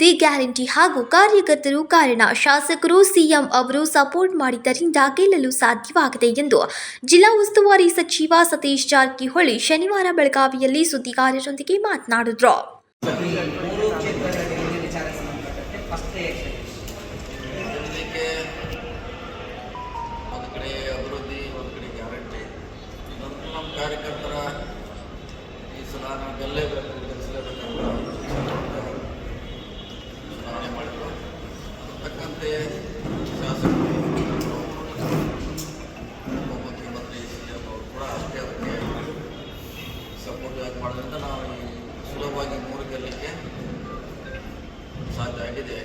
ಅಭಿವೃದ್ಧಿ ಗ್ಯಾರಂಟಿ ಹಾಗೂ ಕಾರ್ಯಕರ್ತರು ಕಾರಣ ಶಾಸಕರು ಸಿಎಂ ಅವರು ಸಪೋರ್ಟ್ ಮಾಡಿದ್ದರಿಂದ ಗೆಲ್ಲಲು ಸಾಧ್ಯವಾಗಿದೆ ಎಂದು ಜಿಲ್ಲಾ ಉಸ್ತುವಾರಿ ಸಚಿವ ಸತೀಶ್ ಜಾರಕಿಹೊಳಿ ಶನಿವಾರ ಬೆಳಗಾವಿಯಲ್ಲಿ ಸುದ್ದಿಗಾರರೊಂದಿಗೆ ಮಾತನಾಡಿದ್ರು. ಮೂರು ಕ್ಷೇತ್ರಗಳಲ್ಲಿ ಏನೇನು ವಿಚಾರಕ್ಕೆ ಸಂಬಂಧಪಟ್ಟಂತೆ ಫಸ್ಟ್ ರಿಯಾಕ್ಷನ್ ಇದಕ್ಕೆ ಒಂದು ಕಡೆ ಅಭಿವೃದ್ಧಿ ಒಂದು ಕಡೆ ಗ್ಯಾರಂಟಿ ಇನ್ನೊಂದು ನಮ್ಮ ಕಾರ್ಯಕರ್ತರ ಈ ಸಲ ನಾವು ಗೆಲ್ಲೇಬೇಕು ಗೆಲ್ಲಿಸಲೇಬೇಕಂತ ಚುನಾವಣೆ ಮಾಡಿದ್ರು ತಕ್ಕಂತೆ ಶಾಸಕರು ಅವರು ಕೂಡ ಅಷ್ಟೇ ಅದಕ್ಕೆ ಸಪೋರ್ಟ್ ಆಗಿ ಮಾಡೋದ್ರಿಂದ ನಾವು ಈ ಸುಲಭವಾಗಿ ಮೂರು ಗೆಲ್ಲಲಿಕ್ಕೆ ಸಾಧ್ಯ ಆಗಿದೆ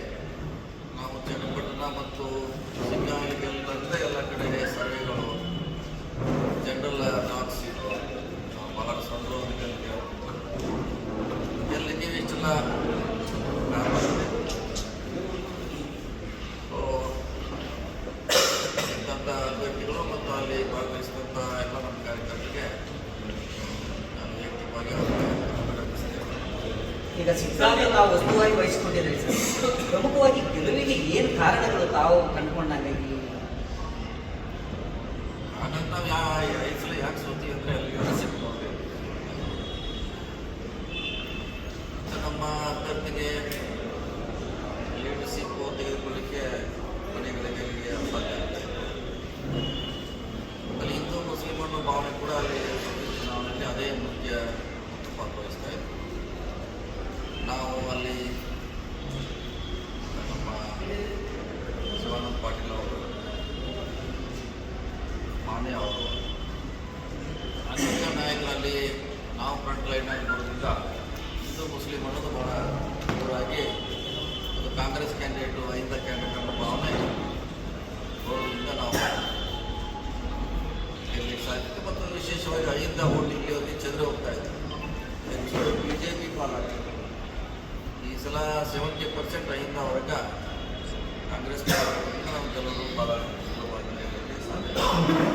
ನಾವು ಚನ್ನಪಟ್ಟಣ ಮತ್ತು ಸಿಂಗಾವಲಿ ಗೆಲ್ಲದಂತೆ ಎಲ್ಲ ಕಡೆ ಸರ್ವೆಗಳು ಜನರಲ್ ಟಾಕ್ಸ್ ಇದು ಬಹಳ ಸಣ್ಣ ಗೆಲ್ಲಿದ್ದೀವಿ ಇಷ್ಟೆಲ್ಲ ಕಾರಣ ಇದೆ. ಸೊ, ಇದ್ದಂಥ ಅಭ್ಯರ್ಥಿಗಳು ಮತ್ತು ಅಲ್ಲಿ ಭಾಗವಹಿಸಿದಂಥ ಎಲ್ಲ ನಮ್ಮ ಕಾರ್ಯಕರ್ತರಿಗೆ ನಾನು ವೈಯಕ್ತಿಕವಾಗಿ ಅವರಿಗೆ ಅಭಿನಂದಿಸ್ತೇನೆ ಈಗ ಸಿದ್ಧಾಂತ ತಾವು ವಸ್ತುವಾಗಿ ವಹಿಸಿಕೊಂಡಿದ್ದೀರಿ ಸರ್. ಪ್ರಮುಖವಾಗಿ ಗೆಲುವಿಗೆ ಏನು ಕಾರಣಗಳು ತಾವು ಕಂಡುಕೊಂಡಾಗ? ಹಾಗಾಗಿ ನಾವು ಯಾಕೆ ಅಂದರೆ ನಮ್ಮ ಅಭ್ಯರ್ಥಿಗೆ ಲೀಡರ್ಶಿಪ್ ತೆಗೆದುಕೊಳ್ಳಿಕ್ಕೆ ಮನೆಗಳಿಗೆ ಅಲ್ಲಿಗೆ ಆಗ್ತಾ ಇದೆ ಅಲ್ಲಿ ಹಿಂದೂ ಮುಸ್ಲಿಂ ಅನ್ನೋ ಭಾವನೆ ಕೂಡ ಅಲ್ಲಿ ಚುನಾವಣೆಯಲ್ಲಿ ಅದೇ ಮುಖ್ಯ ಪಾತ್ರ ವಹಿಸ್ತಾ ಇದೆ ನಾವು ಅಲ್ಲಿ ನಮ್ಮ ಶಿವಾನಂದ ಪಾಟೀಲ್ ಅವರು ಮಾನ್ಯ ಅವರು ನಾಯಕರಲ್ಲಿ ನಾವು ಫ್ರಂಟ್ ಲೈನ್ ಆಗಿ ನೋಡೋದ್ರಿಂದ ಹಿಂದೂ ಮುಸ್ಲಿಂ ಅನ್ನೋದು ಬಹಳ ದೂರಾಗಿ ಅದು ಕಾಂಗ್ರೆಸ್ ಕ್ಯಾಂಡಿಡೇಟು ಅಹಿಂದ ಕ್ಯಾಂಡಿಡೇಟ್ ಅನ್ನೋ ಭಾವನೆ ನೋಡೋದ್ರಿಂದ ನಾವು ಗೆಲ್ಲಲಿಕ್ಕೆ ಸಾಧ್ಯತೆ ಮತ್ತು ವಿಶೇಷವಾಗಿ ಅಹಿಂದ ಓಟ್ ಇಲ್ಲಿ ಚಂದ್ರ ಹೋಗ್ತಾ ಇದ್ದಾರೆ ಬಿ ಜೆ ಪಿ ಪಾಲಾಗ್ತದೆ ಈ ಸಲ ಸೆವೆಂಟಿ ಪರ್ಸೆಂಟ್ ಅಹಿಂದ ವರ್ಗ ಕಾಂಗ್ರೆಸ್ ನಾವು ಕೆಲವರು ಭಾಳ ಸುಲಭವಾಗಿ ಗೆಲ್ಲಲಿಕ್ಕೆ ಸಾಧ್ಯ.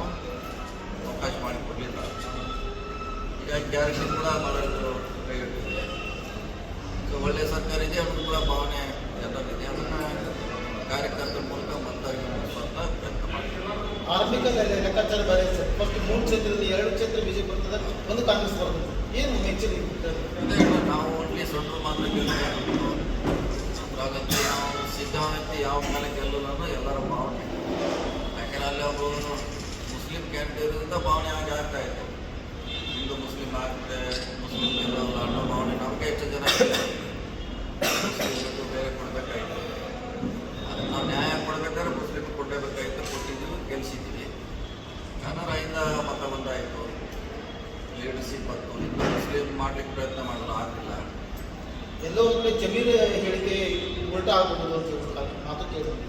ಅವಕಾಶ ಮಾಡಿಕೊಡಲಿಲ್ಲ ಹೀಗಾಗಿ ಗ್ಯಾರಂಟಿ ಕೂಡ ಬಹಳಷ್ಟು ಕೈಗೆಟ್ಟಿದೆ ಸೊ ಒಳ್ಳೆಯ ಸರ್ಕಾರ ಇದೆ ಅದು ಕೂಡ ಭಾವನೆ ಜನರಿದೆ ಅದನ್ನು ಕಾರ್ಯಕರ್ತರ ಮೂಲಕ ಮತದಾರರಿಗೆ ಮುಟ್ಟಿಸುವಂತ ಪ್ರಯತ್ನ ಮಾಡ್ತೀವಿ. ಲೆಕ್ಕಾಚಾರ ಬೇರೆ ಸರ್ ಫಸ್ಟ್ ಮೂರು ಕ್ಷೇತ್ರದಲ್ಲಿ ಎರಡು ಕ್ಷೇತ್ರ ಬಿಜೆಪಿ ಬರ್ತದೆ ಒಂದು ಕಾಂಗ್ರೆಸ್ ಬರ್ತದೆ. ಏನು ಹೆಚ್ಚಿನ ನಾವು ಓನ್ಲಿ ಸೊಂಟರು ಮಾತ್ರ ನಾವು ಸಿದ್ಧಾಂತ ಯಾವ ಮೇಲೆ ಗೆಲ್ಲಲ್ಲ ಅನ್ನೋ ಎಲ್ಲರ ಭಾವನೆ ಯಾಕೆಂದ್ರೆ ಅಲ್ಲಿ ಒಬ್ಬರು ಇರೋದ್ರಿಂದ ಭಾವನೆ ಆಗಿ ಆಗ್ತಾ ಇತ್ತು. ಹಿಂದೂ ಮುಸ್ಲಿಂ ಆಗುತ್ತೆ ಮುಸ್ಲಿಂ ಅನ್ನೋ ಭಾವನೆ ನಮಗೆ ಹೆಚ್ಚು ಜನ. ಬೇರೆ ಕೊಡಬೇಕಾಯ್ತು. ಅದು ನಾವು ನ್ಯಾಯ ಕೊಡಬೇಕಾದ್ರೆ ಮುಸ್ಲಿಮ್ ಕೊಡಬೇಕಾಯ್ತು ಕೊಟ್ಟಿದ್ದೀವಿ, ಗೆಲ್ಸಿದ್ದೀವಿ. ಕನ್ನಡದಿಂದ ಮತ ಬಂದಾಯಿತು. ಲೀಡರ್ಶಿಪ್ ಬಂತು. ಹಿಂದೂ ಮುಸ್ಲಿಂ ಮಾಡ್ಲಿಕ್ಕೆ ಪ್ರಯತ್ನ ಮಾಡಲು ಆಗಲಿಲ್ಲ. ಎಲ್ಲೋ ಒಂದು ಜಮೀರ್ ಹೇಳಿಕೆ ಉಲ್ಟಾ ಆಗಬಹುದು ಅಂತ. ಮಾತು ಕೇಳಿದ್ರು.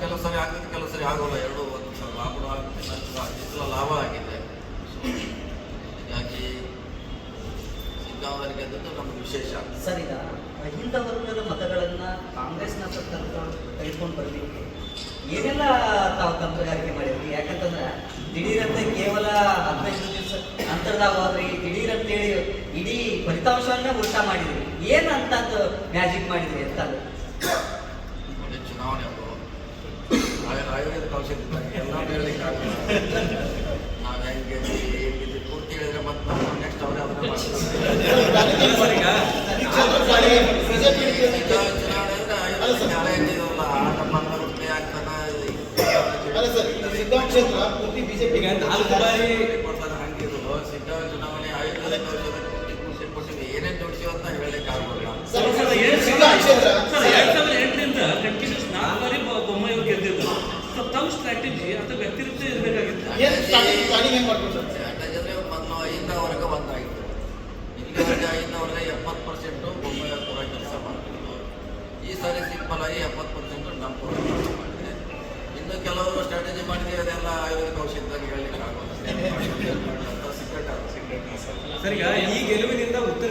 ಕೆಲವು ಸರಿ ಆಗುತ್ತೆ ಕೆಲವು ಸರಿ ಆಗೋಲ್ಲ. ಎರಡು, ಒಂದು ಲಾಭ ಆಗುತ್ತೆ ಸಲ ಲಾಭ ಆಗಿದೆ. ಹೀಗಾಗಿ ಸಿದ್ದಾವರಿಗೆ ಗೆದ್ದದ್ದು ನಮಗೆ ವಿಶೇಷ. ಸರ್ ಅಹಿಂದ ವರ್ಗದ ಮತಗಳನ್ನು ಕಾಂಗ್ರೆಸ್ನ ತೆಗೆದುಕೊಂಡು ಬರಲಿಕ್ಕೆ ಏನೆಲ್ಲ ತಾವು ತಂತ್ರಗಾರಿಕೆ ಮಾಡಿದ್ರಿ? ಯಾಕಂತಂದ್ರೆ ದಿಢೀರಂತ ಕೇವಲ ಹದಿನೈದು ದಿವಸ ಅಂತರದಾಗ ಹೋದ್ರಿ ದಿಢೀರಂತೇಳಿ ಇಡೀ ಫಲಿತಾಂಶವನ್ನೇ ಉಲ್ಟಾ ಮಾಡಿದ್ರಿ. ಏನು ಅಂತ ಮ್ಯಾಜಿಕ್ ಮಾಡಿದ್ರಿ ಅಂತ ನೋಡಿ ಚುನಾವಣೆ ಅವರು ಆಯೋಗದ ಕೌಶಲ್ಯ ಎಲ್ಲ ಹೇಳಲಿಕ್ಕೆ ಆಗಲ್ಲ ನಾವು ಹೆಂಗೆ ಹೇಗಿದ್ದು ಪೂರ್ತಿ ಹೇಳಿದ್ರೆ ಮತ್ತೆ ನಾವು ನೆಕ್ಸ್ಟ್ ಅವರೇ ಅದನ್ನ ಮಾಡ್ತಾರೆ ಈ ಕ್ಷೇತ್ರ ಬಿಜೆಪಿ ಈಗ ಚುನಾವಣೆ ಅಂದ್ರೆ ಆಯೋಗಕ್ಕೆ ನ್ಯಾಯ ಇಟ್ಟಿದ್ರಲ್ಲ, ಆಟ ಮಾಡ್ತಾರೆ, ಪ್ಲೇ ಆಗ್ತಾನೆ, ಅಲ್ಲ ಸರ್ ಇದು ಸಿದ್ದಾಂ ಕ್ಷೇತ್ರ ಪೂರ್ತಿ ಬಿಜೆಪಿ ಈಗ ನಾಲ್ಕು ಬಾರಿ ಕೊಡ್ತಾರೆ ಹಂಗಿದ್ರು ಸಿದ್ಧ ಚುನಾವಣೆ ಕೌಶಲ್ಯ ಖುಷಿ ಕೊಟ್ಟಿವಿ ಏನೇನು ಜೋಡಿಸಿವಿ ಅಂತ ಹೇಳಲಿಕ್ಕೆ ಆಗೋಲ್ಲ ಕಂಟಿನ್ಯೂಸ್ ನಾಲ್ಕು ಬಾರಿ ಬೊಮ್ಮಾಯಿ ಅವ್ರು ಗೆದ್ದಿದ್ದು ತಮ್ಮ ಸ್ಟ್ರಾಟಜಿ ಅಥವಾ ವ್ಯಕ್ತಿತ್ವ ಇರಬೇಕಾಗಿತ್ತು ಏನು ಸ್ಟಾರ್ಟಿಂಗ್ ಪ್ಲಾನಿಂಗ್ ಹೆಂಗೆ ಮಾಡ್ಬೋದು ಸರ್ ಯಾಕಂದ್ರೆ ಒಂದಾಗಿತ್ತು ಇಲ್ಲಿವರೆಗೆ ಎಪ್ಪತ್ತು ಪರ್ಸೆಂಟು ಬೊಮ್ಮೆ ಕೂಡ ಕೆಲಸ ಈ ಸಾರಿ ಸಿಂಪಲ್ ಆಗಿ ಎಪ್ಪತ್ತು ಪರ್ಸೆಂಟ್ ನಮ್ಮ ಮಾಡಿದೆ. ಇನ್ನು ಕೆಲವರು ಸ್ಟ್ರಾಟಜಿ ಮಾಡಿದೆ ಅದೆಲ್ಲ ಆಯುರ್ವೇದಿಕ ಔಷಧದಾಗ ಹೇಳಲಿಕ್ಕೆ ಆಗೋದು ಸರ್ ಈಗ ಈ ಗೆಲುವಿನಿಂದ ಉತ್ತರ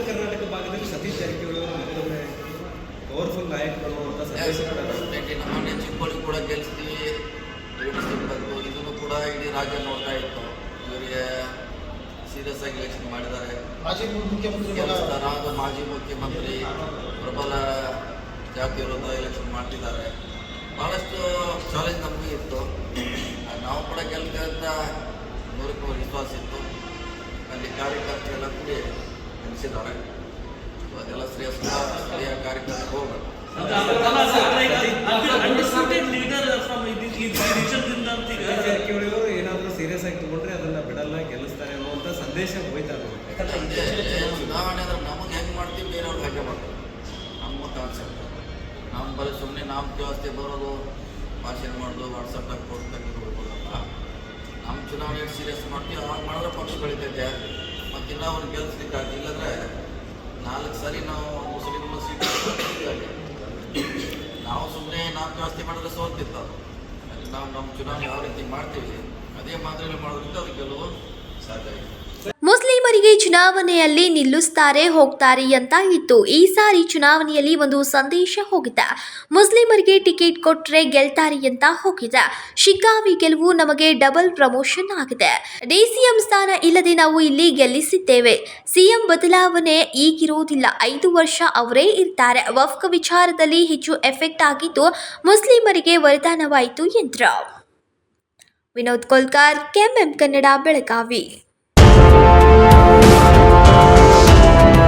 ಮಾಡಿದ್ದಾರೆ. ಮಾಜಿ ಮುಖ್ಯಮಂತ್ರಿ ಮಗ ಗೆಲ್ಲಿಸ್ತಾರ ಅದು ಮಾಜಿ ಮುಖ್ಯಮಂತ್ರಿ ಪ್ರಬಲ ಜಾತಿ ವಿರುದ್ಧ ಎಲೆಕ್ಷನ್ ಮಾಡ್ತಿದ್ದಾರೆ. ಭಾಳಷ್ಟು ಚಾಲೆಂಜ್ ನಮಗೂ ಇತ್ತು. ನಾವು ಕೂಡ ಗೆಲ್ಲಂತ ಅಂತ ನೂರಕ್ಕೆ ನೂರು ವಿಶ್ವಾಸ ಇತ್ತು. ಅಲ್ಲಿ ಕಾರ್ಯಕರ್ತರೆಲ್ಲ ಕೂಡಿ ನೆನೆಸಿದ್ದಾರೆ. ಅದೆಲ್ಲ ಶ್ರೇಯಸ್ ಸ್ಥಳೀಯ ಕಾರ್ಯಕರ್ತರಿಗೆ ಹೋಗ್ಬೇಕು. ಜಾರಕಿಹೊಳಿ ಅವರು ಏನಾದರೂ ಸೀರಿಯಸ್ ಆಗಿ ತಗೊಂಡ್ರೆ ಅದನ್ನ ಬಿಡಲ್ಲ ಗೆಲ್ಲಿಸ್ತಾರೆ ಅನ್ನುವಂಥ ಸಂದೇಶ ಹೋಯ್ತಾರೆ ಯಾಕಂದ್ರೆ ಚುನಾವಣೆ ಅಂದ್ರೆ ನಮಗೆ ಹೆಂಗೆ ಮಾಡ್ತೀವಿ ಬೇರೆಯವ್ರಿಗೆ ಹಾಗೆ ಮಾಡ್ತೀವಿ ನಮ್ಮ ಕಾನ್ಸೆಪ್ಟ್ ನಮ್ಮ ಬರೀ ಸುಮ್ಮನೆ ನಮ್ಮ ವ್ಯವಸ್ಥೆ ಬರೋದು ಭಾಷಣ ಮಾಡೋದು ವಾಟ್ಸಪ್ನಾಗ ಪೋಸ್ಟ್ ತೆಗೆದು ಹೋಗೋದಲ್ಲ ನಮ್ಮ ಚುನಾವಣೆ ಸೀರಿಯಸ್ ಮಾಡ್ತೀವಿ ಅವಾಗ ಮಾಡಿದ್ರೆ ಪಕ್ಷ ಬೆಳಿತೈತೆ. ಮತ್ತು ಇನ್ನೂ ಅವ್ರು ಗೆಲ್ಲಿಸ್ಲಿಕ್ಕೆ ಇಲ್ಲಂದ್ರೆ ನಾಲ್ಕು ಸರಿ ನಾವು ಮುಸ್ಲಿಂ ಸೀಟ್ ನಾವು ಸುಮ್ಮನೆ ನಾವು ವ್ಯವಸ್ಥೆ ಮಾಡಿದ್ರೆ ಸೋಲ್ತಿತ್ತು ನಾವು ನಮ್ಮ ಚುನಾವಣೆ ಯಾವ ರೀತಿ ಮಾಡ್ತೀವಿ ಅದೇ ಮಾದರಿಯಲ್ಲಿ ಮಾಡೋದ್ರಿಂದ ಅದು ಗೆಲುವು ಸಾಧ್ಯ ಮುಸ್ಲಿಮರಿಗೆ ಚುನಾವಣೆಯಲ್ಲಿ ನಿಲ್ಲಿಸ್ತಾರೆ, ಹೋಗ್ತಾರೆ ಅಂತ ಇತ್ತು. ಈ ಸಾರಿ ಚುನಾವಣೆಯಲ್ಲಿ ಒಂದು ಸಂದೇಶ ಹೋಗಿದೆ ಮುಸ್ಲಿಮರಿಗೆ ಟಿಕೆಟ್ ಕೊಟ್ಟರೆ ಗೆಲ್ತಾರೆ ಅಂತ ಹೋಗಿದೆ ಶಿಗ್ಗಾವಿ ಗೆಲುವು ನಮಗೆ ಡಬಲ್ ಪ್ರಮೋಷನ್ ಆಗಿದೆ. ಡಿಸಿಎಂ ಸ್ಥಾನ ಇಲ್ಲದೆ ನಾವು ಇಲ್ಲಿ ಗೆಲ್ಲಿಸಿದ್ದೇವೆ. ಸಿಎಂ ಬದಲಾವಣೆ ಈಗಿರುವುದಿಲ್ಲ. ಐದು ವರ್ಷ ಅವರೇ ಇರ್ತಾರೆ. ವಫ್ಕ್ ವಿಚಾರದಲ್ಲಿ ಹೆಚ್ಚು ಎಫೆಕ್ಟ್ ಆಗಿದ್ದು ಮುಸ್ಲಿಮರಿಗೆ ವರದಾನವಾಯಿತು ಎಂದರು. Vinod Kolkar KMM Kannada Belagavi. Thank you.